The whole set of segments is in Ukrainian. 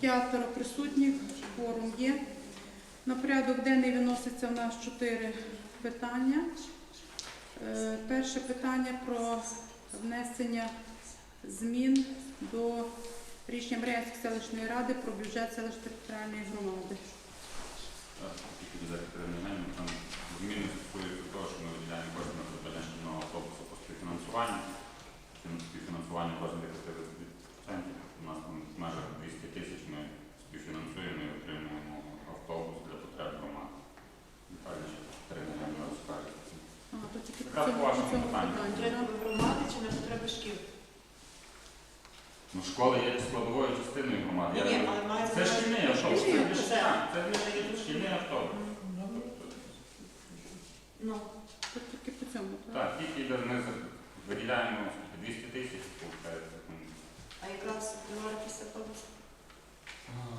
П'ятеро присутніх, форум є. На порядок денний виноситься в нас чотири питання. Е, Перше питання про внесення змін до рішення Мріянської селищної ради про бюджет селищної територіальної громади. Зміни стосуються того, що ми виділяємо кошти на придбання шкільного автобусу по співфінансуванню. Співфінансування кожен декретиви центів. У нас там в межах 200 тисяч ми співфінансуємо і отримуємо автобус для потреб громади. Віталій ще три мільйони розкаже. А, то тільки по Якраз цьому, по вашому цьому питанню. питанню. Треба громади чи на потреби шкіл? Ну, школа є складовою частиною громади. Ні, Я ні, але має Це шкільний автобус, це для шкільна- це для шкільний автобус. Ну, То тільки по цьому, так? Так, тільки де ми виділяємо 200 тисяч, виходить. А якраз вартість автобусу?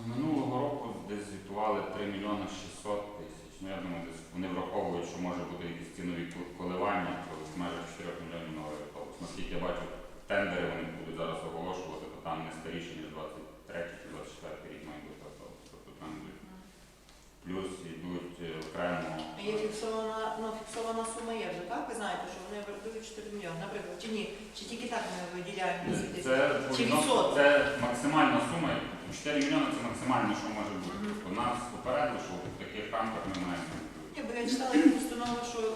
Минулого року десь звітували 3 мільйони 600 тисяч. Ну, я думаю, десь вони враховують, що може бути якісь цінові коливання, в межах 4 мільйонів новий автобус. Наскільки я бачу, тендери вони будуть зараз оголошувати, то там не старіші, ніж 23 чи 24 рік має бути автобус. Тобто там йдуть. Плюс йдуть е, окремо. А Є фіксована, фіксована сума є вже, так? Ви знаєте, що вони вартують 4 мільйони, наприклад, чи ні? Чи тільки так ми виділяємо 200 тисяч? Це, Чи відсоток? це максимальна сума. 4 мільйони це максимальне, що може бути. Тобто нас попередили, що в таких рамках ми маємо. Ні, бо я читала якусь установу, що е,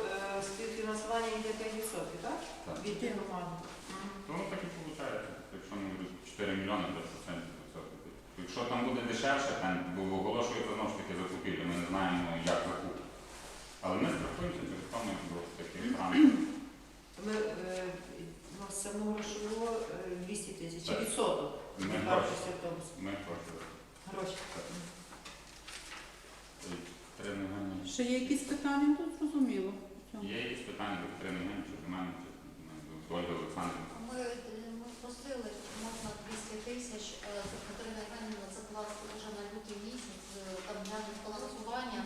співфінансування йде 5%, так? Так. Від громади. Мгм. То воно так і виходить. Якщо ми будуть 4 мільйони, то процентів відсотків. Якщо там буде дешевше, там бо оголошується знову ж таки закупівлю, ми не знаємо, як закуп. Але ми страхуємося через тому, до таких рамках. Ми е, у нас саму грошову е, 200 тисяч. Відсоток Ми гроші. вартості автобусу? Ми гроші. Гроші. Три мільйони. Ще є якісь питання, тут зрозуміло. Є якісь питання до три мільйони, чи до мене, чи до Ольги Олександрівни? Ми, е, ми просили, чи можна 200 тисяч е, за Катерина Іванівна закласти вже на лютий місяць, е, там для фінансування,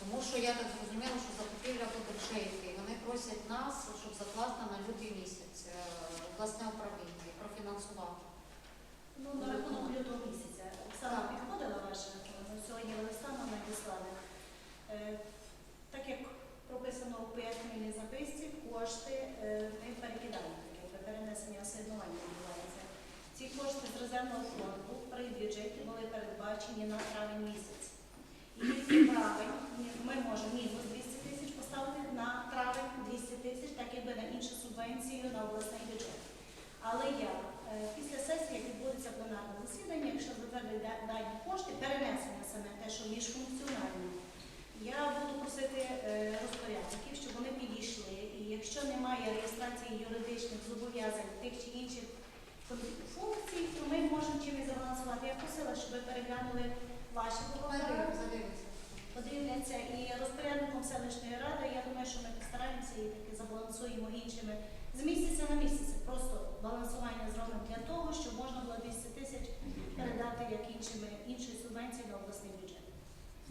тому що я так зрозуміла, що закупівля буде в жовтні. Вони просять нас, щоб закласти на лютий місяць е, обласне управління і профінансувати. Ну, на рахунок лютого місяця. Оксана підходила ваша, ну, сьогодні листа нам надіслали. Е, Так як прописано у пояснювальній записці, кошти е, ми перекидаємо, таке перенесення асигнування відбувається. Ці кошти з резервного фонду при бюджеті були передбачені на травень місяць. І тільки травень ні- ми можемо мінус 200 тисяч поставити на травень 200 тисяч, так якби на іншу субвенцію на обласний бюджет. Але я е, після сесії, як відбудеться пленарне засідання, якщо затвердить да- дані кошти, перенесення саме те, що міжфункціональне, я буду просити е, розпорядників, щоб вони підійшли. І якщо немає реєстрації юридичних зобов'язань тих чи інших функцій, то ми можемо чимось забалансувати. Я просила, щоб ви переглянули ваші Задивіться. подивляться і розпорядником селищної ради. Я думаю, що ми постараємося і таки забалансуємо іншими з місяця на місяць. Просто балансування зробимо для того, щоб можна було 200 тисяч передати як іншими іншої субвенції на обласний бюджет.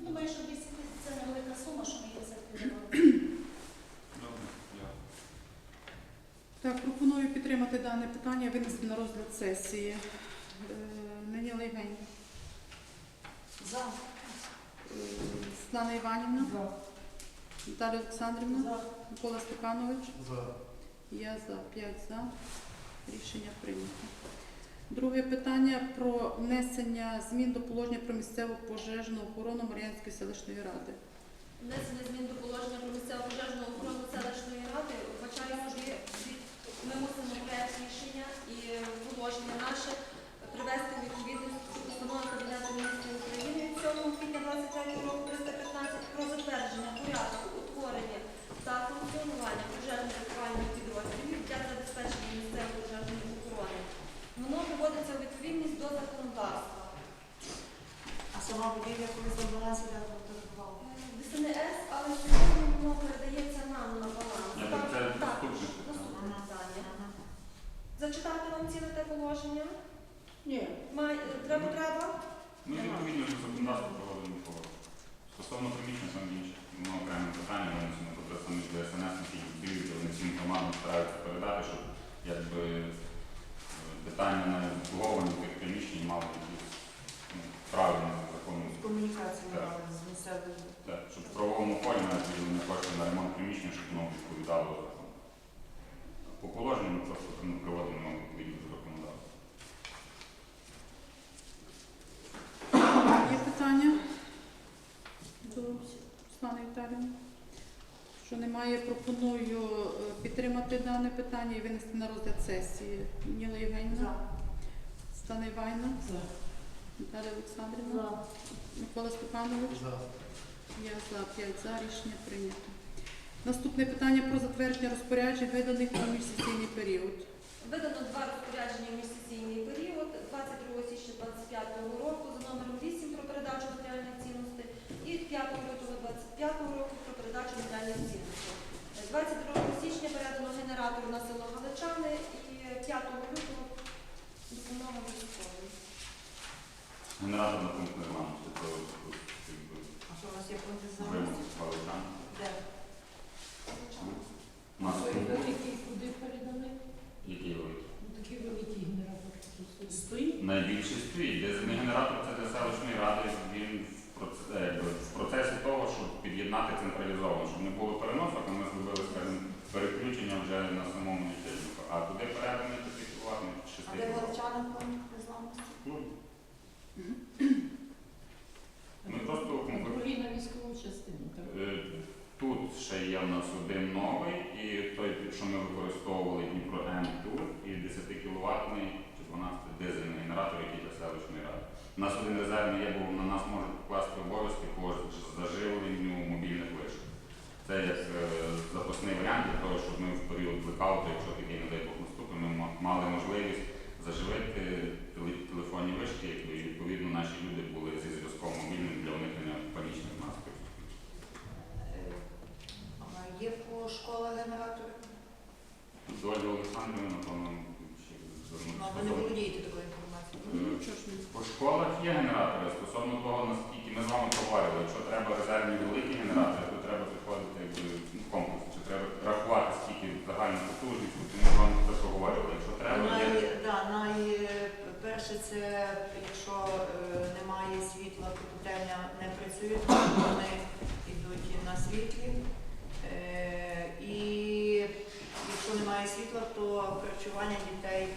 Думаю, що 200 тисяч це невелика сума, що ми її все-таки забалансуємо. Добре, я. Так, пропоную підтримати дане питання, винести на розгляд сесії. Е, Неніла За. е, Світлана Іванівна, Наталя Олександрівна, Микола Степанович. Я за 5 за. Рішення прийнято. Друге питання про внесення змін до положення про місцеву пожежну охорону Мар'янської селищної ради. Внесення змін до положення про місцеву пожежну охорону селищної ради вбачаємо, що ми мусимо те? Ні. Має, треба, треба? Ми відповідно до законодавства проводимо по стосовно приміщень, там інше. Воно окреме питання, ми мусимо тобто самі до СНС, які діють, вони всім громадам стараються передати, щоб якби е, питання на обслуговування тих приміщень мали якісь ну, правильно законом. Комунікацію Так. мали з місцевою. Так, щоб в правовому полі навіть виділені кошти на ремонт приміщення, щоб воно відповідало закону. По положенню ми просто ну, приводимо відповідно до законодавства. Є питання до Руслани Віталіївни? Що немає, пропоную е, підтримати дане питання і винести на розгляд сесії. Ніла Євгенівна, За. Стана Іванівна, Наталя Олександрівна, Микола Степанович. Я за 5 за рішення прийнято. Наступне питання про затвердження розпоряджень, виданих у міжсесійний період. Видано два розпорядження в міжсесійний період 22 січня 25 року за номером 8 про передачу матеріальних цінностей і 5 лютого 25 року про передачу матеріальних цінностей. Е, 22 січня передано генератор на село Галичани і 5 лютого допомога військової. Генератор на пункт якби А що у нас є пункти за? Де? Великий куди переданий? який великий? Ну, Такий великий генератор стоїть. Найбільший стоїть. Генератор це для селищної ради. Він в е, в процесі того, щоб під'єднати централізовано, щоб не було переносок, а ми зробили скажімо, переключення вже на самому лічильнику. А туди переданий 5 кВт, А 6 де кВт. Галичана пункт незламності? Ми просто А комплектуємо. другий на військову частину. так? Е, Тут ще є в нас один новий, і той, що ми використовували Дніпро М тут, і 10 кВт чи 12 дизельний генератор, який для селищної ради. У нас один резервний є, бо на нас можуть покласти обов'язки по заживленню мобільних вишок. Це як е, запасний варіант для того, щоб ми в період блекауту, якщо такий, не дай Бог, наступить, ми мали можливість заживити теле- телефонні вишки, і відповідно наші люди були зі зв'язком мобільним для уникнення панічних наступів. Е, Є по школах генератори? До Ольги Олександрівни, напевно, ще Ну, звернутися. ви не володієте такою інформацією. Ну, ж ні? По школах є генератори. Стосовно того, наскільки ми з вами проговорили, якщо треба резервні великі генератори, то треба підходити якби ну, комплексно. Чи треба рахувати, скільки загальна потужність, то ми з вами це проговорили. Якщо треба, є Най, да, найперше це якщо е, немає світла, то котельня працює, вони йдуть на світлі. Е, і якщо немає світла, то харчування дітей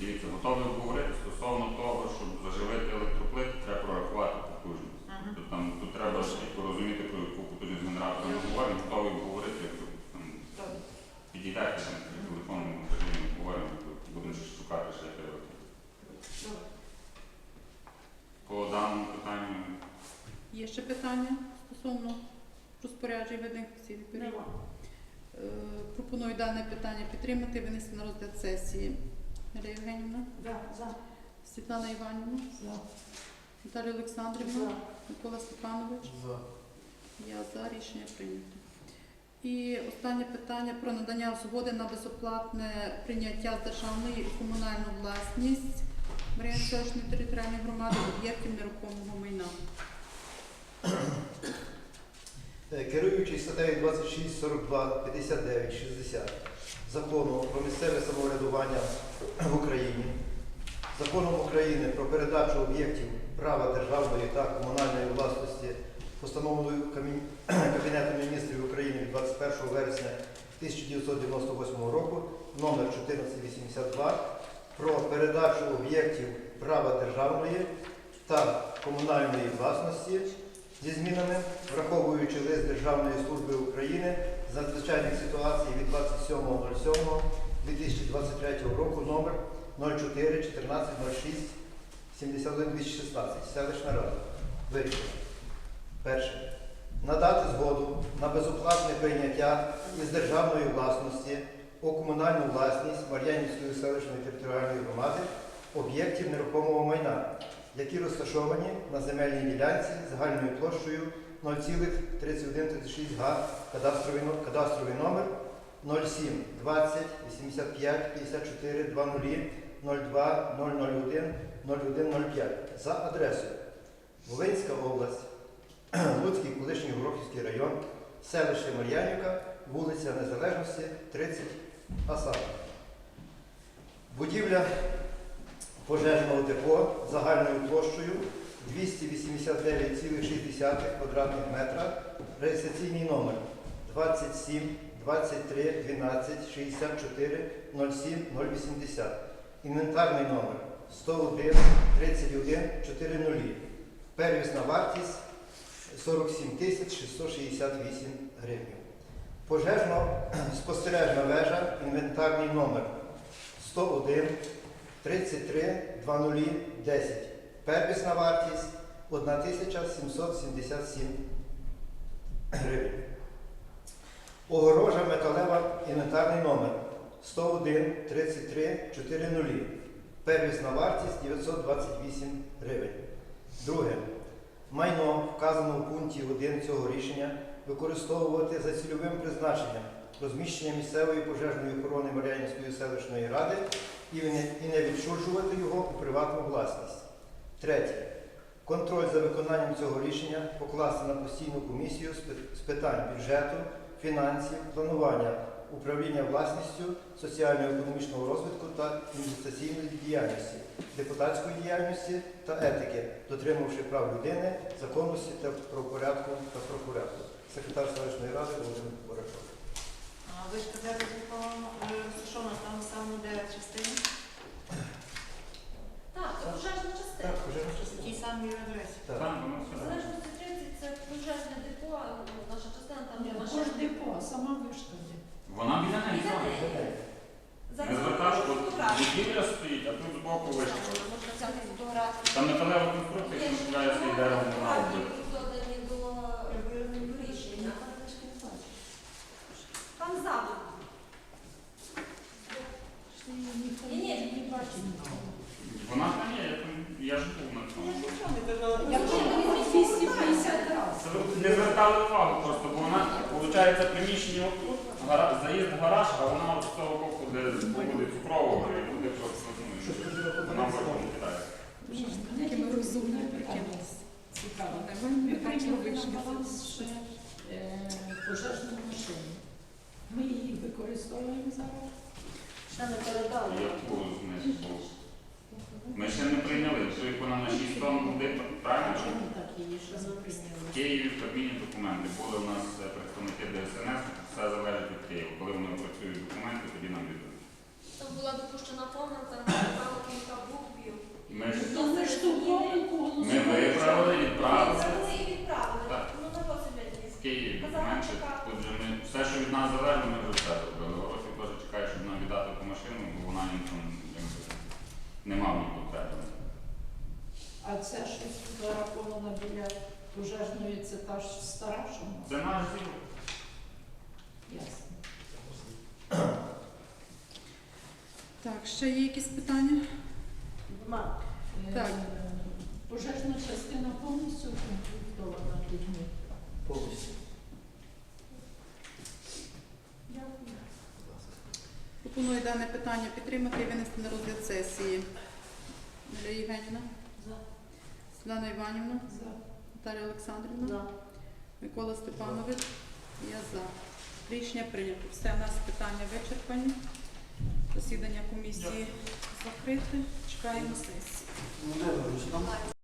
дивіться, готові обговорити стосовно того, щоб заживити електроплит, треба прорахувати потужність. Мгм. Тобто там тут треба ж порозуміти, про яку потужність генератора ми говоримо, готові обговорити, якщо там Добре. підійдете там в телефонному режимі, говоримо, то будемо шукати ще треба. Добре. По даному питанню Є ще питання стосовно розпоряджень виданих всіх період? Е, Пропоную дане питання підтримати, винести на розгляд сесії. Марія Євгенівна, Да, за. Світлана Іванівна, За. Наталія Олександрівна, Микола Степанович. За. Я за рішення прийнято. І останнє питання про надання згоди на безоплатне прийняття з державної і комунальну власність Маріянської територіальної громади об'єктів нерухомого майна. Е, Керуючись статтею 26, 42, 59, 60 Закону про місцеве самоврядування в Україні, Законом України про передачу об'єктів права державної та комунальної власності, постановою Кабінету міністрів України від 21 вересня 1998 року номер 1482 про передачу об'єктів права державної та комунальної власності зі змінами, враховуючи лист Державної служби України з надзвичайних ситуацій від 27.07.2023 року номер 04 14 06 71 216 селищна рада. Вирішено. Перше. Надати згоду на безоплатне прийняття із державної власності у комунальну власність Мар'янівської селищної територіальної громади об'єктів нерухомого майна, які розташовані на земельній ділянці загальною площею 0,3136 га, кадастровий, кадастровий номер 07 20 85 54 20 02 001 0105 за адресою Волинська область, Луцький колишній Горохівський район, селище Мар'янівка, вулиця Незалежності, 30 А саме. Будівля пожежного депо загальною площею 289,6 квадратних метра, реєстраційний номер 27 23 12 64 07 080. Інвентарний номер 101 31 40. Первісна вартість 47 тисяч 668 гривень. Пожежно-спостережна вежа, інвентарний номер 101 33 20 10. Первісна вартість 1777 гривень. Огорожа металева, інвентарний номер 101 33 40. Первісна вартість 928 гривень. Друге. Майно, вказано в пункті 1 цього рішення, використовувати за цільовим призначенням розміщення місцевої пожежної охорони Мар'янівської селищної ради і не відчужувати його у приватну власність. Третє. Контроль за виконанням цього рішення покласти на постійну комісію з питань бюджету, фінансів, планування, управління власністю, соціально-економічного розвитку та інвестиційної діяльності, депутатської діяльності та етики, дотримавши прав людини, законності та правопорядку та прокуряту. Секретар селищної ради Володимир Борашов. А ви ж казали, що там саме де частині? Так, це пожежна частина. Так, вже на В частині. тій самій адресі. Так. Там воно все. залежності 30 це пожежне депо, ну, наша частина там є Ні, машина. Депо, сама вишка де. Вона біля неї. Біля зразу. неї. За Не звертаєш, от фотографію. будівля стоїть, а тут збоку вишка. Можна взяти фотографію. Там металева конструкція, Є яка ще купляється і деревом вона фотографії, робить. які додані до до рішення. Там запит. Ніхто Ні, ні. не бачить нікого. Вона там є, я там я ж був на Я цьому. ж нічого не казала. Я вже 250 разів. Це ви не звертали увагу просто, бо вона, виходить, приміщення отут, гара- заїзд в гараж, а вона от з того боку, де буде цукрового, і буде просто, ну, вона в боку кидає. Такими розумними питання. Цікаво. Ми прийняли на баланс ще е, пожежну машину. Ми її використовуємо зараз. Ще не передали. Був? Ми ще не прийняли, що як вона на 6 тонн буде, правильно? чи? Чому так її ще не В прийняли? Києві в Кабміні документи. Були у нас е, представники ДСНС, все залежить від Києва. Коли вони опрацюють документи, тоді нам віддадуть. Там була допущена помилка, написала кілька буквів. Ми ж Ну, ми ж ту помилку ми голосували. виправили, відправили. Це і відправили. Так. Ну, на досить В Києві документи. Тут же ми все, що від нас залежить, ми вже все зробили. Горохів теж чекає, щоб нам віддати ту машину, бо вона їм там якби, не мав ні потреби. А це щось зараховано біля пожежної, це та ж стара, що в нас? Це наш зір. Ясно. Так, ще є якісь питання? Нема. Е, Так. Пожежна частина повністю укомплектована людьми. Повністю. Дякую. Пропоную дане питання підтримати і винести на розгляд сесії. Марія Євгенівна, За. Світлана Іванівна, За. Наталія Олександрівна, Микола Степанович. Я за. Рішення прийнято. Все, у нас питання вичерпані. Засідання комісії закрите. Чекаємо сесії.